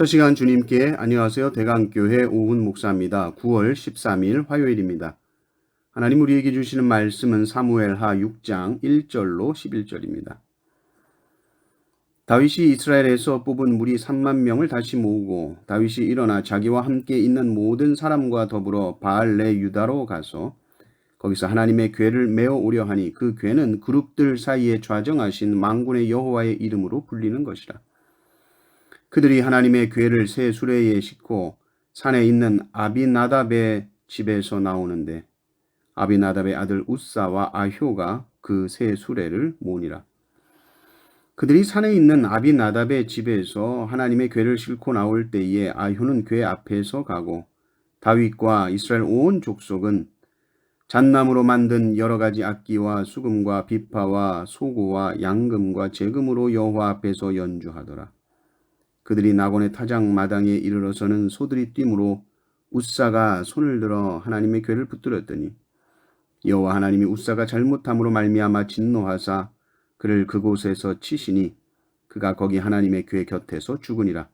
첫 시간 주님께 안녕하세요. 대강교회 오훈 목사입니다. 9월 13일 화요일입니다. 하나님 우리에게 주시는 말씀은 사무엘하 6장 1절로 11절입니다. 다윗이 이스라엘에서 뽑은 무리 3만 명을 다시 모으고 다윗이 일어나 자기와 함께 있는 모든 사람과 더불어 바알레 유다로 가서 거기서 하나님의 궤를 메어 오려 하니 그 궤는 그룹들 사이에 좌정하신 망군의 여호와의 이름으로 불리는 것이라. 그들이 하나님의 궤를 새 수레에 싣고 산에 있는 아비나답의 집에서 나오는데 아비나답의 아들 우사와 아효가 그 새 수레를 모으니라. 그들이 산에 있는 아비나답의 집에서 하나님의 궤를 싣고 나올 때에 아효는 궤 앞에서 가고 다윗과 이스라엘 온 족속은 잣나무로 만든 여러 가지 악기와 수금과 비파와 소고와 양금과 재금으로 여호와 앞에서 연주하더라. 그들이 나곤의 타작 마당에 이르러서는 소들이 뛰므로 우사가 손을 들어 하나님의 궤를 붙들었더니 여호와 하나님이 우사가 잘못함으로 말미암아 진노하사 그를 그곳에서 치시니 그가 거기 하나님의 궤 곁에서 죽으니라.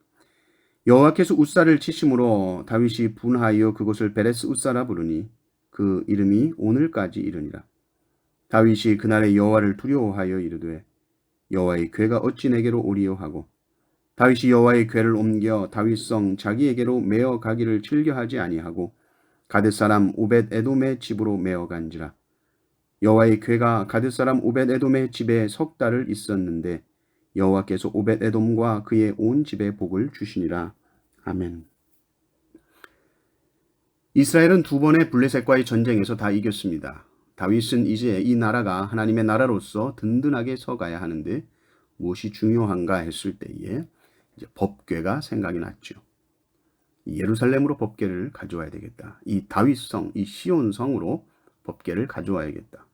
여호와께서 우사를 치심으로 다윗이 분하여 그곳을 베레스 우사라 부르니 그 이름이 오늘까지 이르니라. 다윗이 그날의 여호와를 두려워하여 이르되 여호와의 궤가 어찌 내게로 오리요 하고 다윗이 여호와의 궤를 옮겨 다윗성 자기에게로 메어 가기를 즐겨하지 아니하고 가드 사람 오벳 에돔의 집으로 메어 간지라 여호와의 궤가 가드 사람 오벳 에돔의 집에 석 달을 있었는데 여호와께서 오벳 에돔과 그의 온 집에 복을 주시니라 아멘. 이스라엘은 두 번의 블레셋과의 전쟁에서 다 이겼습니다. 다윗은 이제 이 나라가 하나님의 나라로서 든든하게 서가야 하는데 무엇이 중요한가 했을 때에 이제 법궤가 생각이 났죠. 예루살렘으로 법궤를 가져와야 되겠다. 이 다윗성, 이 시온성으로 법궤를 가져와야겠다.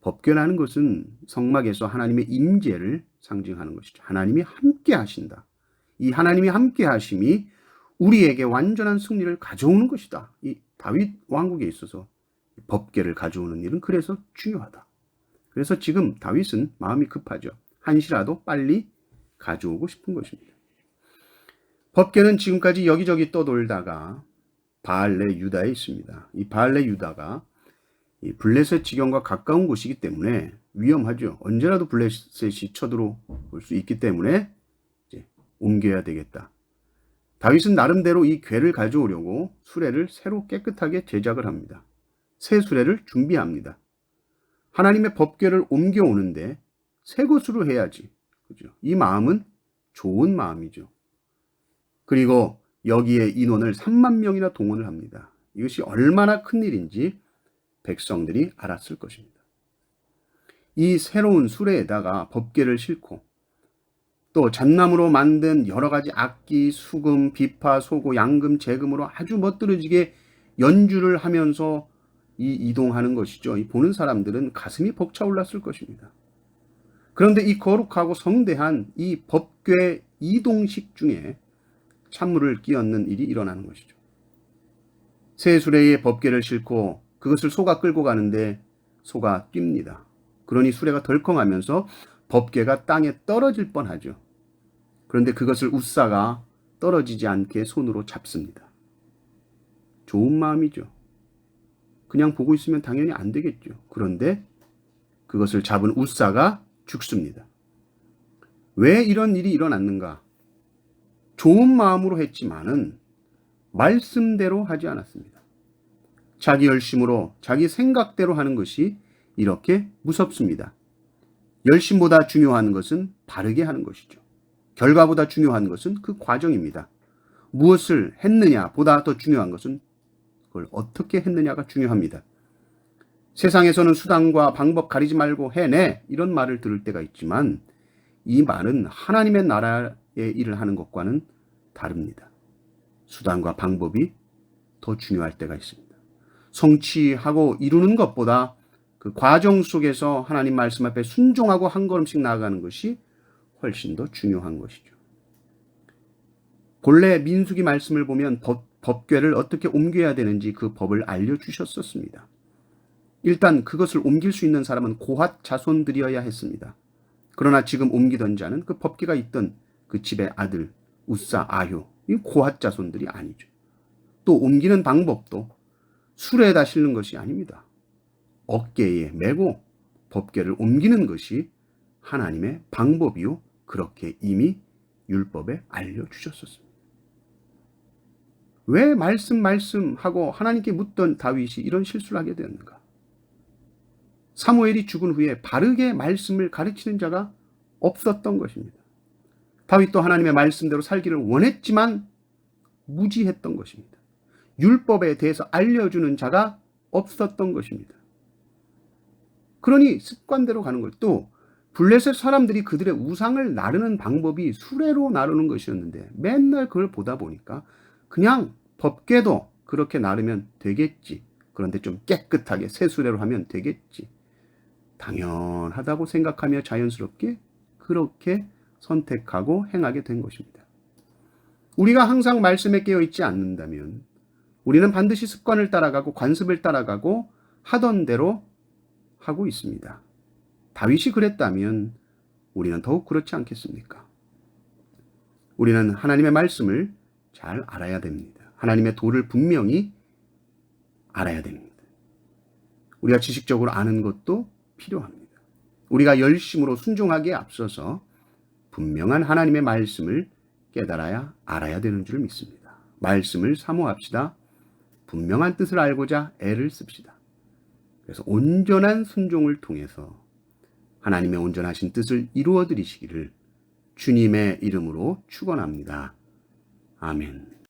법궤라는 것은 성막에서 하나님의 임재를 상징하는 것이죠. 하나님이 함께 하신다. 이 하나님이 함께 하심이 우리에게 완전한 승리를 가져오는 것이다. 이 다윗 왕국에 있어서 법궤를 가져오는 일은 그래서 중요하다. 그래서 지금 다윗은 마음이 급하죠. 한시라도 빨리 가져오고 싶은 것입니다. 법계는 지금까지 여기저기 떠돌다가 바알레 유다에 있습니다. 이 바알레 유다가 이 블레셋 지경과 가까운 곳이기 때문에 위험하죠. 언제라도 블레셋이 쳐들어올 수 있기 때문에 이제 옮겨야 되겠다. 다윗은 나름대로 이 괴를 가져오려고 수레를 새로 깨끗하게 제작을 합니다. 새 수레를 준비합니다. 하나님의 법궤를 옮겨오는데 새 것으로 해야지. 그죠? 이 마음은 좋은 마음이죠. 그리고 여기에 인원을 3만 명이나 동원을 합니다. 이것이 얼마나 큰 일인지 백성들이 알았을 것입니다. 이 새로운 수레에다가 법계를 싣고 또 잣나무로 만든 여러 가지 악기, 수금, 비파, 소고, 양금, 재금으로 아주 멋들어지게 연주를 하면서 이 이동하는 것이죠. 이 보는 사람들은 가슴이 벅차올랐을 것입니다. 그런데 이 거룩하고 성대한 이 법궤 이동식 중에 찬물을 끼얹는 일이 일어나는 것이죠. 새 수레에 법계를 싣고 그것을 소가 끌고 가는데 소가 뜁니다. 그러니 수레가 덜컹하면서 법계가 땅에 떨어질 뻔하죠. 그런데 그것을 우사가 떨어지지 않게 손으로 잡습니다. 좋은 마음이죠. 그냥 보고 있으면 당연히 안 되겠죠. 그런데 그것을 잡은 우사가 죽습니다. 왜 이런 일이 일어났는가? 좋은 마음으로 했지만은 말씀대로 하지 않았습니다. 자기 열심으로 자기 생각대로 하는 것이 이렇게 무섭습니다. 열심보다 중요한 것은 바르게 하는 것이죠. 결과보다 중요한 것은 그 과정입니다. 무엇을 했느냐 보다 더 중요한 것은 그걸 어떻게 했느냐가 중요합니다. 세상에서는 수단과 방법 가리지 말고 해내 이런 말을 들을 때가 있지만 이 말은 하나님의 나라의 일을 하는 것과는 다릅니다. 수단과 방법이 더 중요할 때가 있습니다. 성취하고 이루는 것보다 그 과정 속에서 하나님 말씀 앞에 순종하고 한 걸음씩 나아가는 것이 훨씬 더 중요한 것이죠. 본래 민수기 말씀을 보면 법, 법궤를 어떻게 옮겨야 되는지 그 법을 알려주셨었습니다. 일단 그것을 옮길 수 있는 사람은 고핫 자손들이어야 했습니다. 그러나 지금 옮기던 자는 그 법계가 있던 그 집의 아들 우사, 아효, 이 고핫 자손들이 아니죠. 또 옮기는 방법도 수레에다 실는 것이 아닙니다. 어깨에 메고 법궤를 옮기는 것이 하나님의 방법이요. 그렇게 이미 율법에 알려주셨었습니다. 왜 말씀 말씀하고 하나님께 묻던 다윗이 이런 실수를 하게 되었는가? 사무엘이 죽은 후에 바르게 말씀을 가르치는 자가 없었던 것입니다. 다윗도 하나님의 말씀대로 살기를 원했지만 무지했던 것입니다. 율법에 대해서 알려주는 자가 없었던 것입니다. 그러니 습관대로 가는 것. 또 블레셋 사람들이 그들의 우상을 나르는 방법이 수레로 나르는 것이었는데 맨날 그걸 보다 보니까 그냥 법궤도 그렇게 나르면 되겠지. 그런데 좀 깨끗하게 새 수레로 하면 되겠지. 당연하다고 생각하며 자연스럽게 그렇게 선택하고 행하게 된 것입니다. 우리가 항상 말씀에 깨어 있지 않는다면 우리는 반드시 습관을 따라가고 관습을 따라가고 하던 대로 하고 있습니다. 다윗이 그랬다면 우리는 더욱 그렇지 않겠습니까? 우리는 하나님의 말씀을 잘 알아야 됩니다. 하나님의 도를 분명히 알아야 됩니다. 우리가 지식적으로 아는 것도 필요합니다. 우리가 열심으로 순종하기에 앞서서 분명한 하나님의 말씀을 깨달아야 알아야 되는 줄 믿습니다. 말씀을 사모합시다. 분명한 뜻을 알고자 애를 씁시다. 그래서 온전한 순종을 통해서 하나님의 온전하신 뜻을 이루어 드리시기를 주님의 이름으로 축원합니다. 아멘.